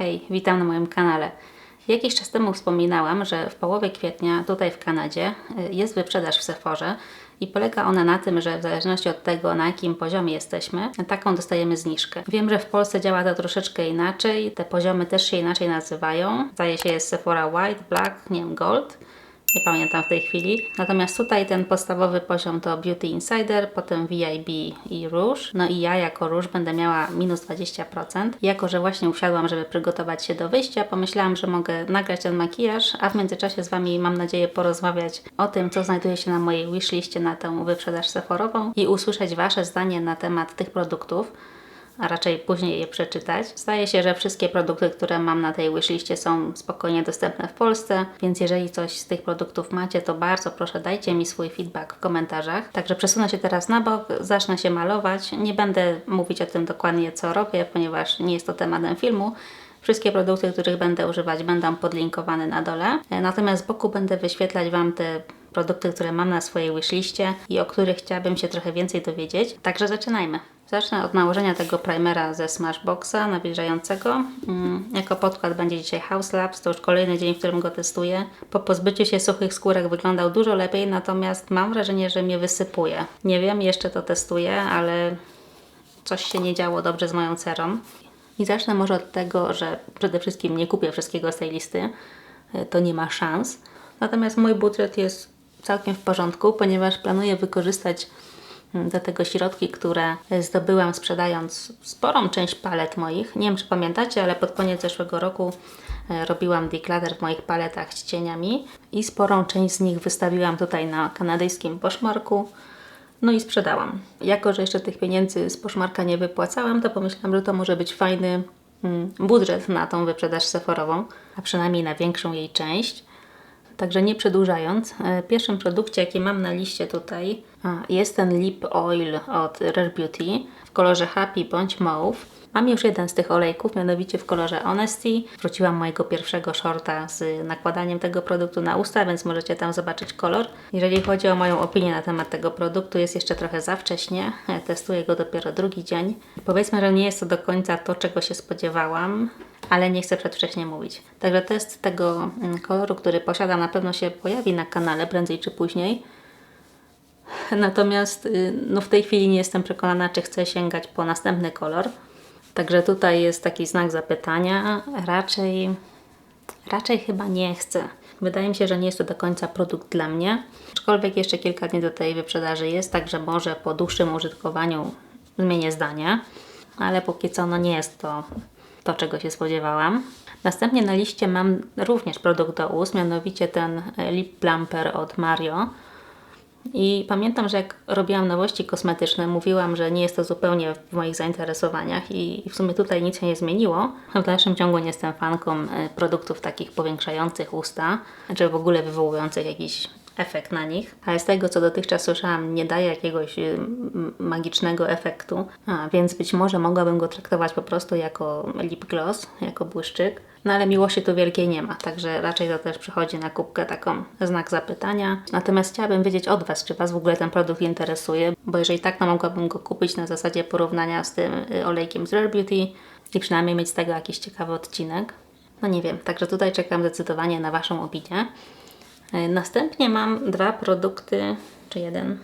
Hej, witam na moim kanale. Jakiś czas temu wspominałam, że w połowie kwietnia tutaj w Kanadzie y, jest wyprzedaż w Sephorze i polega ona na tym, że w zależności od tego, na jakim poziomie jesteśmy, taką dostajemy zniżkę. Wiem, że w Polsce działa to troszeczkę inaczej, te poziomy też się inaczej nazywają. Zdaje się jest Sephora White, Black, nie wiem, Gold. Nie pamiętam w tej chwili. Natomiast tutaj ten podstawowy poziom to Beauty Insider, potem VIB i Rouge. No i ja jako Rouge będę miała minus 20%. Jako, że właśnie usiadłam, żeby przygotować się do wyjścia, pomyślałam, że mogę nagrać ten makijaż, a w międzyczasie z Wami mam nadzieję porozmawiać o tym, co znajduje się na mojej wishliście na tę wyprzedaż seforową i usłyszeć Wasze zdanie na temat tych produktów a raczej później je przeczytać. Zdaje się, że wszystkie produkty, które mam na tej wishliście są spokojnie dostępne w Polsce, więc jeżeli coś z tych produktów macie, to bardzo proszę dajcie mi swój feedback w komentarzach. Także przesunę się teraz na bok, zacznę się malować. Nie będę mówić o tym dokładnie, co robię, ponieważ nie jest to tematem filmu. Wszystkie produkty, których będę używać, będą podlinkowane na dole. Natomiast z boku będę wyświetlać Wam te produkty, które mam na swojej wishliście i o których chciałabym się trochę więcej dowiedzieć. Także zaczynajmy. Zacznę od nałożenia tego primera ze Smashboxa nawilżającego. Mm, jako podkład będzie dzisiaj House Labs, to już kolejny dzień, w którym go testuję. Po pozbyciu się suchych skórek wyglądał dużo lepiej, natomiast mam wrażenie, że mnie wysypuje. Nie wiem, jeszcze to testuję, ale coś się nie działo dobrze z moją cerą. I zacznę może od tego, że przede wszystkim nie kupię wszystkiego z tej listy. To nie ma szans. Natomiast mój budżet jest całkiem w porządku, ponieważ planuję wykorzystać mm, do tego środki, które zdobyłam sprzedając sporą część palet moich. Nie wiem, czy pamiętacie, ale pod koniec zeszłego roku e, robiłam declutter w moich paletach z cieniami i sporą część z nich wystawiłam tutaj na kanadyjskim poszmarku. No i sprzedałam. Jako, że jeszcze tych pieniędzy z poszmarka nie wypłacałam, to pomyślałam, że to może być fajny mm, budżet na tą wyprzedaż seforową, a przynajmniej na większą jej część. Także nie przedłużając, e, pierwszym produkcie, jaki mam na liście tutaj jest ten Lip Oil od Rare Beauty w kolorze Happy bądź Mauve. Mam już jeden z tych olejków, mianowicie w kolorze Honesty. Wróciłam mojego pierwszego shorta z nakładaniem tego produktu na usta, więc możecie tam zobaczyć kolor. Jeżeli chodzi o moją opinię na temat tego produktu, jest jeszcze trochę za wcześnie. E, testuję go dopiero drugi dzień. Powiedzmy, że nie jest to do końca to, czego się spodziewałam ale nie chcę przedwcześnie mówić. Także test tego mm, koloru, który posiadam, na pewno się pojawi na kanale prędzej czy później. Natomiast y, no w tej chwili nie jestem przekonana, czy chcę sięgać po następny kolor. Także tutaj jest taki znak zapytania. Raczej, raczej chyba nie chcę. Wydaje mi się, że nie jest to do końca produkt dla mnie. Aczkolwiek jeszcze kilka dni do tej wyprzedaży jest, także może po dłuższym użytkowaniu zmienię zdanie. Ale póki co no nie jest to to, czego się spodziewałam. Następnie na liście mam również produkt do ust, mianowicie ten lip plumper od Mario. I pamiętam, że jak robiłam nowości kosmetyczne, mówiłam, że nie jest to zupełnie w moich zainteresowaniach i w sumie tutaj nic się nie zmieniło. W dalszym ciągu nie jestem fanką e, produktów takich powiększających usta, czy w ogóle wywołujących jakiś efekt na nich, ale z tego co dotychczas słyszałam nie daje jakiegoś y, magicznego efektu, a, więc być może mogłabym go traktować po prostu jako lip gloss, jako błyszczyk. No ale miłości tu wielkiej nie ma, także raczej to też przychodzi na kubkę taką znak zapytania. Natomiast chciałabym wiedzieć od Was, czy Was w ogóle ten produkt interesuje, bo jeżeli tak, to mogłabym go kupić na zasadzie porównania z tym y, olejkiem z Rare Beauty i przynajmniej mieć z tego jakiś ciekawy odcinek. No nie wiem, także tutaj czekam zdecydowanie na Waszą opinię. E, następnie mam dwa produkty, czy jeden?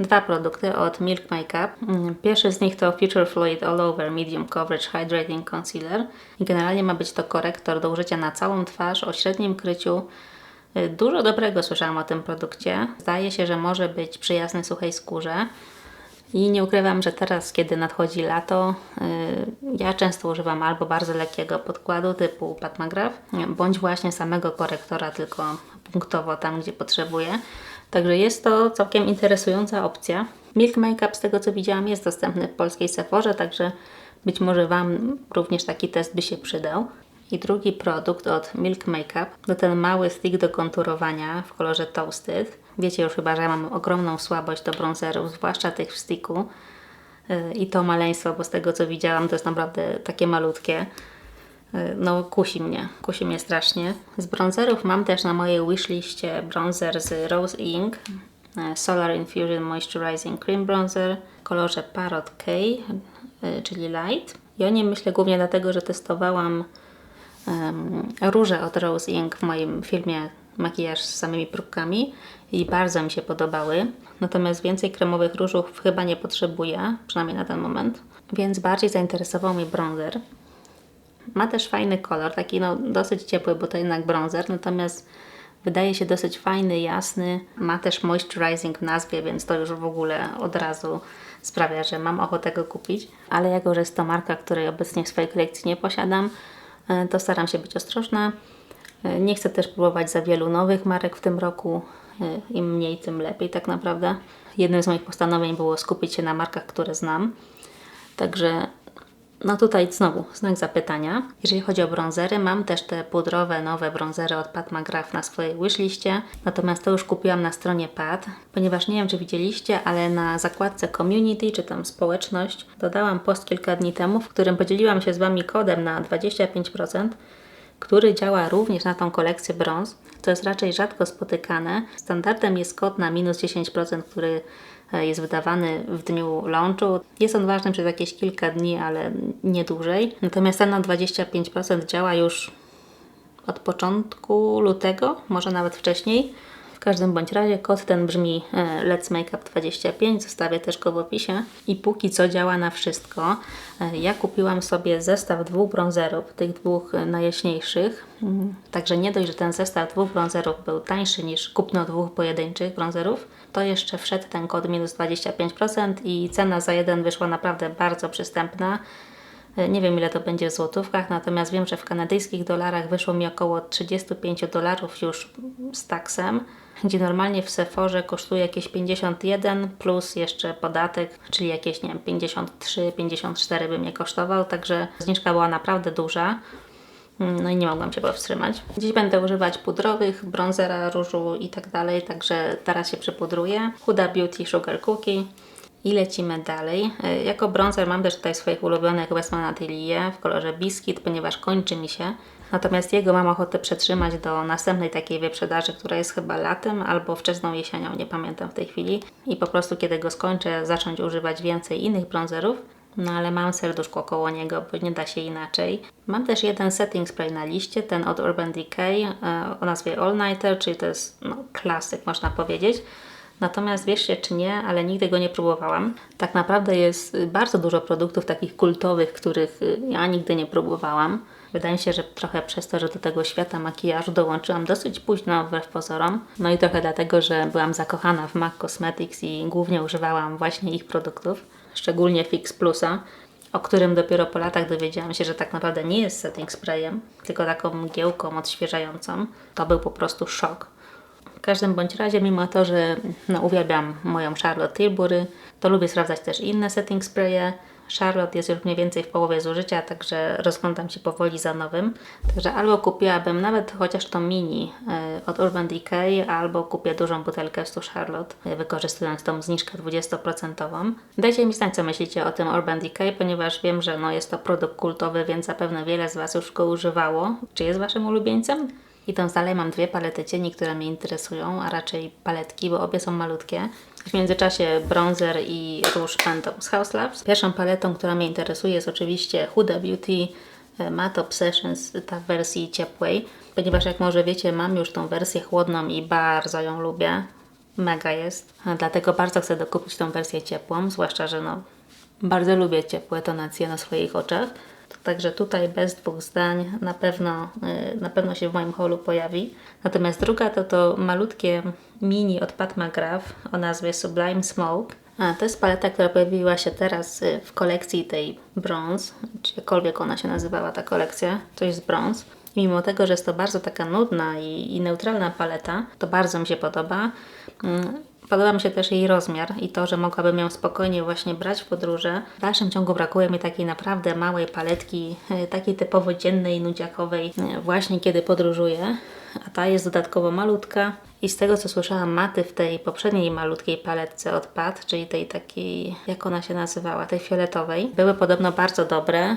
Dwa produkty od Milk Makeup. Mm, pierwszy z nich to Future Fluid All Over Medium Coverage Hydrating Concealer. Generalnie ma być to korektor do użycia na całą twarz o średnim kryciu. E, dużo dobrego słyszałam o tym produkcie. Zdaje się, że może być przyjazny suchej skórze. I nie ukrywam, że teraz, kiedy nadchodzi lato, yy, ja często używam albo bardzo lekkiego podkładu typu Pat McGrath, bądź właśnie samego korektora, tylko punktowo tam, gdzie potrzebuję. Także jest to całkiem interesująca opcja. Milk Makeup, z tego co widziałam, jest dostępny w polskiej Sephorze, także być może Wam również taki test by się przydał. I drugi produkt od Milk Makeup to ten mały stick do konturowania w kolorze Toasted. Wiecie już chyba, że ja mam ogromną słabość do bronzerów, zwłaszcza tych w sticku. Y, I to maleństwo, bo z tego co widziałam, to jest naprawdę takie malutkie. Y, no, kusi mnie, kusi mnie strasznie. Z bronzerów mam też na mojej wishliście bronzer z Rose Ink y, Solar Infusion Moisturizing Cream Bronzer w kolorze Parrot K, czyli Light. I o nim myślę głównie dlatego, że testowałam em, róże od Rose Ink w moim filmie makijaż z samymi próbkami i bardzo mi się podobały. Natomiast więcej kremowych różów chyba nie potrzebuję, przynajmniej na ten moment. Więc bardziej zainteresował mnie bronzer. Ma też fajny kolor, taki no dosyć ciepły, bo to jednak bronzer, natomiast wydaje się dosyć fajny, jasny. Ma też moisturizing w nazwie, więc to już w ogóle od razu sprawia, że mam ochotę go kupić. Ale jako, że jest to marka, której obecnie w swojej kolekcji nie posiadam, e, to staram się być ostrożna. E, Nie chcę też próbować za wielu nowych marek w tym roku. E, Im mniej, tym lepiej tak naprawdę. Jednym z moich postanowień było skupić się na markach, które znam. Także no tutaj znowu znak zapytania. Jeżeli chodzi o bronzery, mam też te pudrowe, nowe bronzery od Pat McGrath na swojej wishliście. Natomiast to już kupiłam na stronie Pat, ponieważ nie wiem, czy widzieliście, ale na zakładce community, czy tam społeczność, dodałam post kilka dni temu, w którym podzieliłam się z Wami kodem na 25%, który działa również na tą kolekcję brąz. To jest raczej rzadko spotykane. Standardem jest kod na minus 10%, który jest wydawany w dniu launchu. Jest on ważny przez jakieś kilka dni, ale nie dłużej. Natomiast ten na 25% działa już od początku lutego, może nawet wcześniej. Każdym bądź razie kod ten brzmi e, Let's Makeup 25, zostawię też go w opisie. I póki co działa na wszystko. E, Ja kupiłam sobie zestaw dwóch bronzerów, tych dwóch e, najjaśniejszych. Mm, Także nie dość, że ten zestaw dwóch bronzerów był tańszy niż kupno dwóch pojedynczych bronzerów, to jeszcze wszedł ten kod minus 25% i cena za jeden wyszła naprawdę bardzo przystępna. Nie wiem ile to będzie w złotówkach, natomiast wiem, że w kanadyjskich dolarach wyszło mi około 35 dolarów już z taksem, gdzie normalnie w Sephorze kosztuje jakieś 51 plus jeszcze podatek, czyli jakieś nie wiem, 53, 54 by mnie kosztował, także zniżka była naprawdę duża. No i nie mogłam się powstrzymać. Dziś będę używać pudrowych, bronzera, różu i tak dalej, także teraz się przypudruję. Huda Beauty Sugar Cookie. I lecimy dalej. E, Jako bronzer mam też tutaj swoich ulubionych Westman Atelier w kolorze Biscuit, ponieważ kończy mi się. Natomiast jego mam ochotę przetrzymać do następnej takiej wyprzedaży, która jest chyba latem albo wczesną jesienią, nie pamiętam w tej chwili. I po prostu kiedy go skończę, zacząć używać więcej innych bronzerów. No ale mam serduszko koło niego, bo nie da się inaczej. Mam też jeden setting spray na liście, ten od Urban Decay e, o nazwie All Nighter, czyli to jest no, klasyk można powiedzieć. Natomiast wierzcie czy nie, ale nigdy go nie próbowałam. Tak naprawdę jest bardzo dużo produktów takich kultowych, których y, ja nigdy nie próbowałam. Wydaje mi się, że trochę przez to, że do tego świata makijażu dołączyłam dosyć późno, wbrew pozorom. No i trochę dlatego, że byłam zakochana w MAC Cosmetics i głównie używałam właśnie ich produktów, szczególnie Fix Plusa, o którym dopiero po latach dowiedziałam się, że tak naprawdę nie jest setting sprayem, tylko taką mgiełką odświeżającą. To był po prostu szok. W każdym bądź razie, mimo to, że no, uwielbiam moją Charlotte Tilbury, to lubię sprawdzać też inne setting spraye. Charlotte jest już mniej więcej w połowie zużycia, także rozglądam się powoli za nowym. Także albo kupiłabym nawet chociaż to mini e, od Urban Decay, albo kupię dużą butelkę z Charlotte, e, wykorzystując tą zniżkę 20%. Dajcie mi znać, co myślicie o tym Urban Decay, ponieważ wiem, że no, jest to produkt kultowy, więc zapewne wiele z Was już go używało. Czy jest Waszym ulubieńcem? Idąc dalej mam dwie palety cieni, które mnie interesują, a raczej paletki, bo obie są malutkie. W międzyczasie bronzer i róż będą z House Labs. Pierwszą paletą, która mnie interesuje jest oczywiście Huda Beauty e, Matte Obsessions, ta w wersji ciepłej, ponieważ jak może wiecie mam już tą wersję chłodną i bardzo ją lubię. Mega jest. Dlatego bardzo chcę dokupić tą wersję ciepłą, zwłaszcza, że no bardzo lubię ciepłe tonacje na swoich oczach. Także tutaj bez dwóch zdań na pewno, y, na pewno się w moim holu pojawi. Natomiast druga to to malutkie mini od Pat McGrath o nazwie Sublime Smoke. A, to jest paleta, która pojawiła się teraz y, w kolekcji tej Bronze, czy jakkolwiek ona się nazywała ta kolekcja, coś z. I Mimo tego, że jest to bardzo taka nudna i, i neutralna paleta, to bardzo mi się podoba. Podoba mi się też jej rozmiar i to, że mogłabym ją spokojnie właśnie brać w podróże. W dalszym ciągu brakuje mi takiej naprawdę małej paletki, e, takiej typowo dziennej, nudziakowej, e, właśnie kiedy podróżuję. A ta jest dodatkowo malutka. I z tego co słyszałam, maty w tej poprzedniej malutkiej paletce od Pat, czyli tej takiej, jak ona się nazywała, tej fioletowej, były podobno bardzo dobre.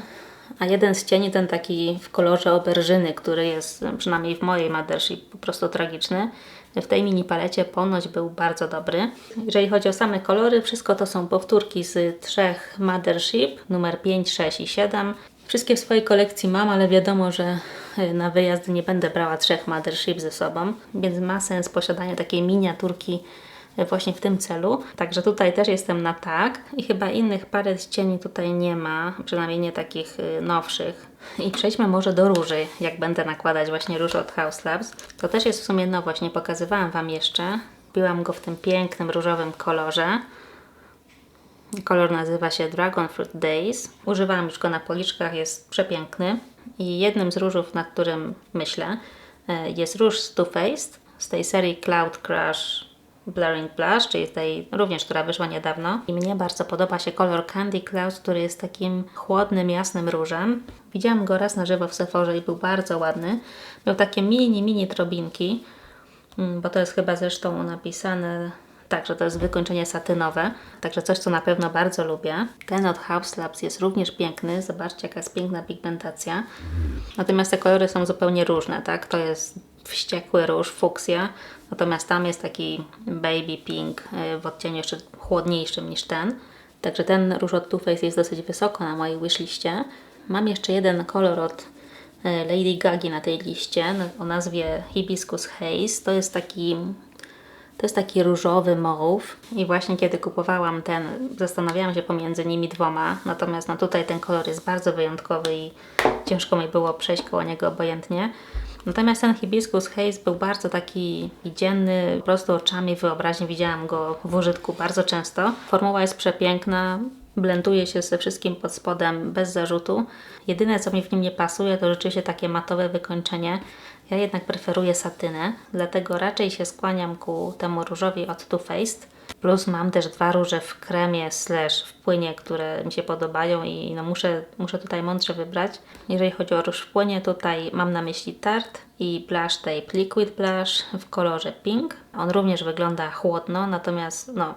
A jeden z cieni, ten taki w kolorze oberżyny, który jest przynajmniej w mojej Mothership po prostu tragiczny, w tej mini palecie ponoć był bardzo dobry. Jeżeli chodzi o same kolory, wszystko to są powtórki z trzech Mothership, numer 5, 6 i 7. Wszystkie w swojej kolekcji mam, ale wiadomo, że y, na wyjazd nie będę brała trzech Mothership ze sobą, więc ma sens posiadanie takiej miniaturki właśnie w tym celu. Także tutaj też jestem na tak i chyba innych palet cieni tutaj nie ma, przynajmniej nie takich y, nowszych. I przejdźmy może do róży, jak będę nakładać właśnie róż od House Labs. To też jest w sumie nowość, nie pokazywałam Wam jeszcze. Kupiłam go w tym pięknym różowym kolorze. Kolor nazywa się Dragon Fruit Days. Używałam już go na policzkach, jest przepiękny. I jednym z różów, nad którym myślę, e, jest róż Too Faced z tej serii Cloud Crush Blurring Blush, czyli tej również, która wyszła niedawno. I mnie bardzo podoba się kolor Candy Cloud, który jest takim chłodnym, jasnym różem. Widziałam go raz na żywo w Sephorze i był bardzo ładny. Miał takie mini, mini trobinki, mm, bo to jest chyba zresztą napisane tak, że to jest wykończenie satynowe, także coś, co na pewno bardzo lubię. Ten od House Labs jest również piękny, zobaczcie jaka jest piękna pigmentacja. Natomiast te kolory są zupełnie różne, tak? To jest wściekły róż, fuksja, natomiast tam jest taki baby pink y, w odcieniu jeszcze chłodniejszym niż ten. Także ten róż od Too Faced jest dosyć wysoko na mojej wishliście. Mam jeszcze jeden kolor od y, Lady Gagi na tej liście o nazwie Hibiscus Haze. To jest taki to jest taki różowy mauve i właśnie kiedy kupowałam ten, zastanawiałam się pomiędzy nimi dwoma, natomiast no tutaj ten kolor jest bardzo wyjątkowy i ciężko mi było przejść koło niego obojętnie. Natomiast ten Hibiscus Haze był bardzo taki dzienny, po prostu oczami wyobraźni widziałam go w użytku bardzo często. Formuła jest przepiękna, blenduje się ze wszystkim pod spodem bez zarzutu. Jedyne co mi w nim nie pasuje to rzeczywiście takie matowe wykończenie. Ja jednak preferuję satynę, dlatego raczej się skłaniam ku temu różowi od Too Faced. Plus mam też dwa róże w kremie slash w płynie, które mi się podobają i no muszę, muszę tutaj mądrze wybrać. Jeżeli chodzi o róż w płynie, tutaj mam na myśli Tarte i Blush Tape Liquid Blush w kolorze pink. On również wygląda chłodno, natomiast no,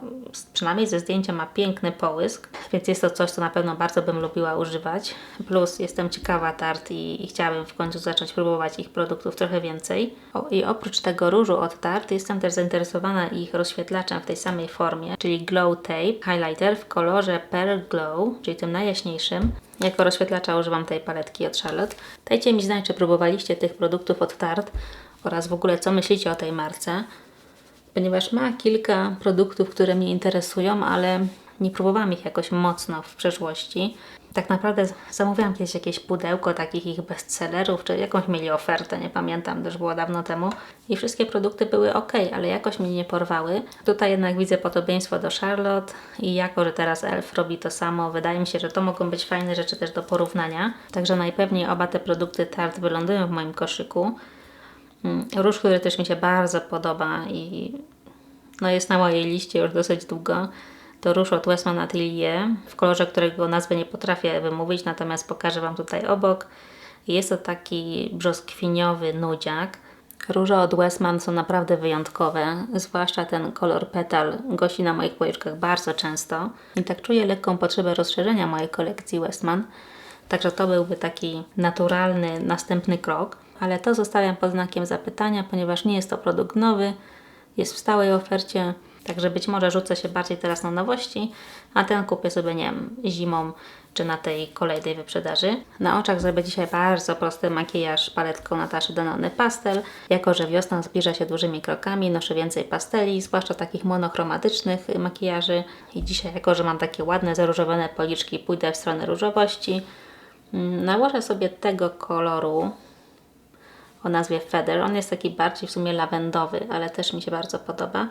przynajmniej ze zdjęcia ma piękny połysk, więc jest to coś, co na pewno bardzo bym lubiła używać. Plus jestem ciekawa Tarte i, i chciałabym w końcu zacząć próbować ich produktów trochę więcej. O, I oprócz tego różu od Tarte jestem też zainteresowana ich rozświetlaczem w tej samej formie, czyli Glow Tape Highlighter w kolorze Pearl Glow, czyli tym najjaśniejszym. Jako rozświetlacza używam tej paletki od Charlotte. Dajcie mi znać, czy próbowaliście tych produktów od Tarte oraz w ogóle co myślicie o tej marce, ponieważ ma kilka produktów, które mnie interesują, ale nie próbowałam ich jakoś mocno w przeszłości. Tak naprawdę zamówiłam kiedyś jakieś pudełko takich ich bestsellerów, czy jakąś mieli ofertę, nie pamiętam, też było dawno temu. I wszystkie produkty były ok, ale jakoś mnie nie porwały. Tutaj jednak widzę podobieństwo do Charlotte i jako, że teraz Elf robi to samo, wydaje mi się, że to mogą być fajne rzeczy też do porównania. Także najpewniej oba te produkty Tarte wylądują w moim koszyku. Mm, róż, który też mi się bardzo podoba i no jest na mojej liście już dosyć długo to róż od Westman Atelier w kolorze, którego nazwę nie potrafię wymówić, natomiast pokażę Wam tutaj obok. Jest to taki brzoskwiniowy nudziak. Róże od Westman są naprawdę wyjątkowe, zwłaszcza ten kolor petal gości na moich policzkach bardzo często. I tak czuję lekką potrzebę rozszerzenia mojej kolekcji Westman, także to byłby taki naturalny następny krok. Ale to zostawiam pod znakiem zapytania, ponieważ nie jest to produkt nowy, jest w stałej ofercie Także być może rzucę się bardziej teraz na nowości, a ten kupię sobie, nie wiem, zimą czy na tej kolejnej wyprzedaży. Na oczach zrobię dzisiaj bardzo prosty makijaż paletką Nataszy Denony Pastel. Jako, że wiosna zbliża się dużymi krokami, noszę więcej pasteli, zwłaszcza takich monochromatycznych makijaży. I dzisiaj, jako, że mam takie ładne, zaróżowane policzki, pójdę w stronę różowości. Mm, nałożę sobie tego koloru o nazwie Feather. On jest taki bardziej w sumie lawendowy, ale też mi się bardzo podoba.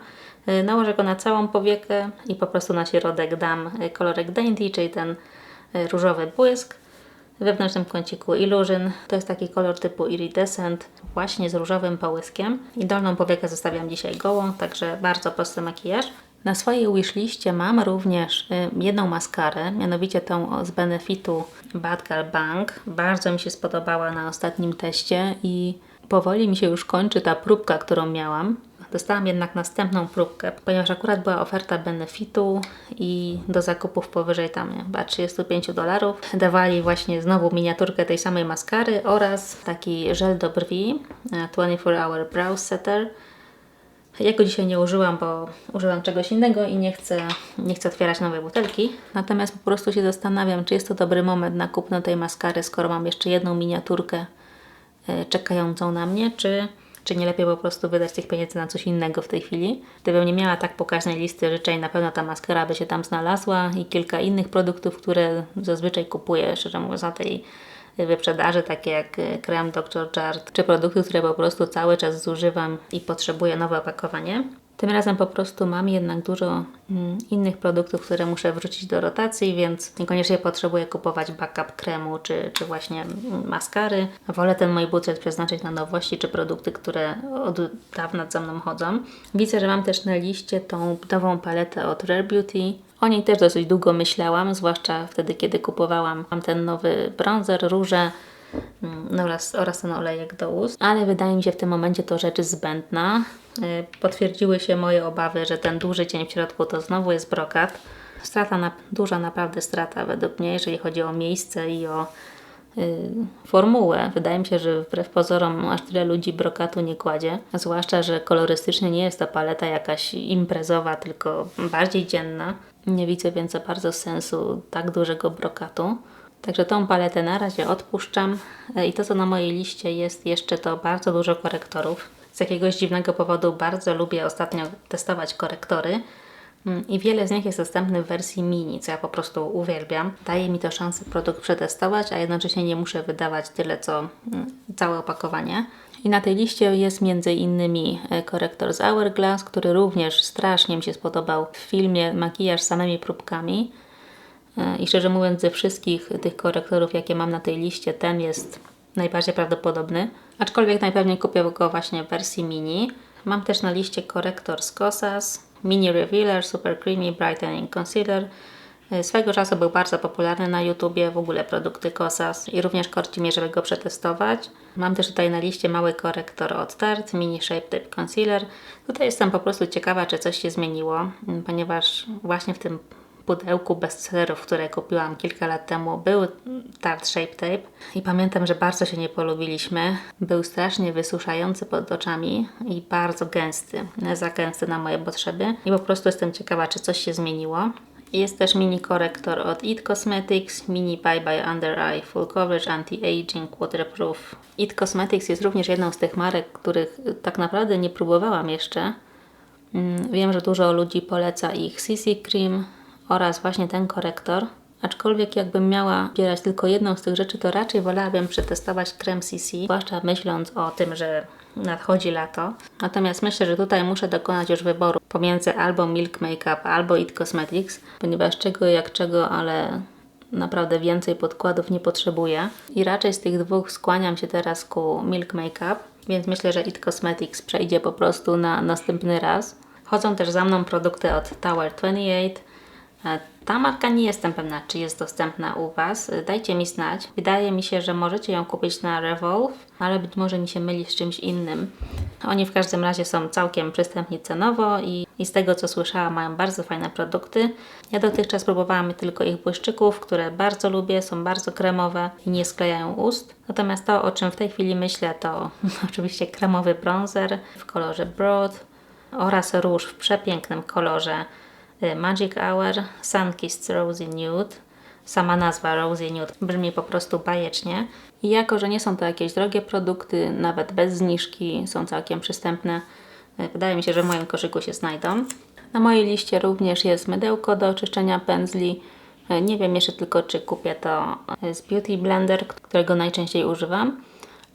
Y, nałożę go na całą powiekę i po prostu na środek dam y, kolorek Dainty, czyli ten y, różowy błysk. W wewnętrznym kąciku Illusion. To jest taki kolor typu Iridescent, właśnie z różowym połyskiem. I dolną powiekę zostawiam dzisiaj gołą, także bardzo prosty makijaż. Na swojej wishliście mam również jedną maskarę, mianowicie tą z Benefitu Bad Girl Bank. Bardzo mi się spodobała na ostatnim teście i powoli mi się już kończy ta próbka, którą miałam. Dostałam jednak następną próbkę, ponieważ akurat była oferta benefitu i do zakupów powyżej tam chyba 35 dolarów dawali właśnie znowu miniaturkę tej samej maskary oraz taki żel do brwi 24 e, Hour Brow Setter Ja go dzisiaj nie użyłam, bo użyłam czegoś innego i nie chcę, nie chcę otwierać nowej butelki. Natomiast po prostu się zastanawiam, czy jest to dobry moment na kupno tej maskary, skoro mam jeszcze jedną miniaturkę e, czekającą na mnie, czy, czy nie lepiej po prostu wydać tych pieniędzy na coś innego w tej chwili. Gdybym nie miała tak pokaźnej listy życzeń, na pewno ta maskara by się tam znalazła i kilka innych produktów, które zazwyczaj kupuję, szczerze mówiąc, na tej wyprzedaży, takie jak e, krem Dr. Jart, czy produkty, które po prostu cały czas zużywam i potrzebuję nowe opakowanie. Tym razem po prostu mam jednak dużo mm, innych produktów, które muszę wrzucić do rotacji, więc niekoniecznie potrzebuję kupować backup kremu czy, czy właśnie mm, maskary. Wolę ten mój budżet przeznaczyć na nowości czy produkty, które od dawna za mną chodzą. Widzę, że mam też na liście tą nową paletę od Rare Beauty. O niej też dosyć długo myślałam, zwłaszcza wtedy, kiedy kupowałam ten nowy bronzer, róże mm, oraz, oraz ten olejek do ust. Ale wydaje mi się w tym momencie to rzecz zbędna. Y, Potwierdziły się moje obawy, że ten duży cień w środku to znowu jest brokat. Strata, na, duża naprawdę strata według mnie, jeżeli chodzi o miejsce i o y, formułę. Wydaje mi się, że wbrew pozorom aż tyle ludzi brokatu nie kładzie. Zwłaszcza, że kolorystycznie nie jest to paleta jakaś imprezowa, tylko bardziej dzienna. Nie widzę więc za bardzo sensu tak dużego brokatu. Także tą paletę na razie odpuszczam. E, I to, co na mojej liście jest jeszcze, to bardzo dużo korektorów. Z jakiegoś dziwnego powodu bardzo lubię ostatnio testować korektory. Mm, I wiele z nich jest dostępnych w wersji mini, co ja po prostu uwielbiam. Daje mi to szansę produkt przetestować, a jednocześnie nie muszę wydawać tyle, co mm, całe opakowanie. I na tej liście jest między innymi e, korektor z Hourglass, który również strasznie mi się spodobał w filmie Makijaż samymi próbkami. E, I szczerze mówiąc, ze wszystkich tych korektorów, jakie mam na tej liście, ten jest najbardziej prawdopodobny. Aczkolwiek najpewniej kupię go właśnie w wersji mini. Mam też na liście korektor z Kosas, Mini Revealer, Super Creamy Brightening Concealer. E, Swego czasu był bardzo popularny na YouTubie, w ogóle produkty Kosas i również korci żeby go przetestować. Mam też tutaj na liście mały korektor od Tarte, Mini Shape Tape Concealer. Tutaj jestem po prostu ciekawa, czy coś się zmieniło, ponieważ właśnie w tym pudełku bestsellerów, które kupiłam kilka lat temu, był Tarte Shape Tape i pamiętam, że bardzo się nie polubiliśmy. Był strasznie wysuszający pod oczami i bardzo gęsty, za gęsty na moje potrzeby i po prostu jestem ciekawa, czy coś się zmieniło. Jest też mini korektor od IT Cosmetics, mini Bye Bye Under Eye Full Coverage Anti-Aging Waterproof. IT Cosmetics jest również jedną z tych marek, których tak naprawdę nie próbowałam jeszcze. Mm, Wiem, że dużo ludzi poleca ich CC Cream oraz właśnie ten korektor. Aczkolwiek jakbym miała wybierać tylko jedną z tych rzeczy, to raczej wolałabym przetestować krem CC, zwłaszcza myśląc o tym, że nadchodzi lato. Natomiast myślę, że tutaj muszę dokonać już wyboru pomiędzy albo Milk Makeup, albo It Cosmetics, ponieważ czego jak czego, ale naprawdę więcej podkładów nie potrzebuję. I raczej z tych dwóch skłaniam się teraz ku Milk Makeup, więc myślę, że It Cosmetics przejdzie po prostu na następny raz. Chodzą też za mną produkty od Tower 28. Ta marka nie jestem pewna, czy jest dostępna u Was. Dajcie mi znać. Wydaje mi się, że możecie ją kupić na Revolve, ale być może mi się myli z czymś innym. Oni w każdym razie są całkiem przystępni cenowo i, i z tego co słyszałam mają bardzo fajne produkty. Ja dotychczas próbowałam tylko ich błyszczyków, które bardzo lubię, są bardzo kremowe i nie sklejają ust. Natomiast to, o czym w tej chwili myślę, to oczywiście kremowy bronzer w kolorze Broad oraz róż w przepięknym kolorze Magic Hour Sunkissed Rosy Nude. Sama nazwa Rosy Nude brzmi po prostu bajecznie. I jako, że nie są to jakieś drogie produkty, nawet bez zniżki, są całkiem przystępne, y, wydaje mi się, że w moim koszyku się znajdą. Na mojej liście również jest mydełko do oczyszczenia pędzli. Y, Nie wiem jeszcze tylko, czy kupię to z Beauty Blender, którego najczęściej używam.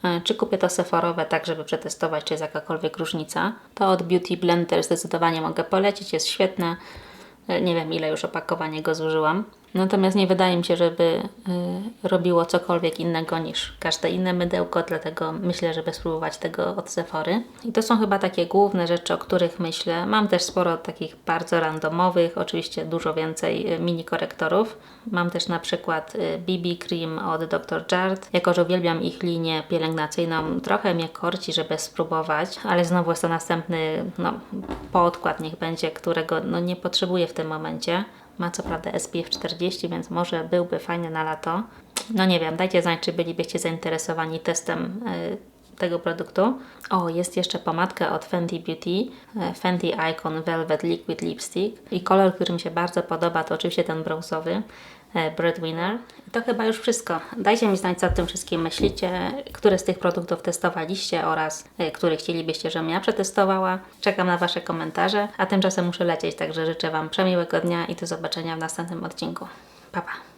E, Czy kupię to seforowe, tak żeby przetestować, czy jest jakakolwiek różnica. To od Beauty Blender zdecydowanie mogę polecić, jest świetne. Nie wiem ile już opakowanie go zużyłam. Natomiast nie wydaje mi się, żeby y, robiło cokolwiek innego niż każde inne mydełko, dlatego myślę, żeby spróbować tego od Sephory. I to są chyba takie główne rzeczy, o których myślę. Mam też sporo takich bardzo randomowych, oczywiście dużo więcej y, mini korektorów. Mam też na przykład y, BB Cream od Dr. Jart. Jako, że uwielbiam ich linię pielęgnacyjną, trochę mnie korci, żeby spróbować, ale znowu jest to następny no, podkład, niech będzie, którego no, nie potrzebuję w tym momencie. Ma co prawda SPF 40, więc może byłby fajny na lato. No nie wiem, dajcie znać, czy bylibyście zainteresowani testem y, tego produktu. O, jest jeszcze pomadka od Fenty Beauty, e, Fenty Icon Velvet Liquid Lipstick i kolor, który mi się bardzo podoba to oczywiście ten brązowy, Breadwinner. I to chyba już wszystko. Dajcie mi znać, co o tym wszystkim myślicie, które z tych produktów testowaliście oraz e, które chcielibyście, żebym ja przetestowała. Czekam na Wasze komentarze, a tymczasem muszę lecieć, także życzę Wam przemiłego dnia i do zobaczenia w następnym odcinku. Pa, pa!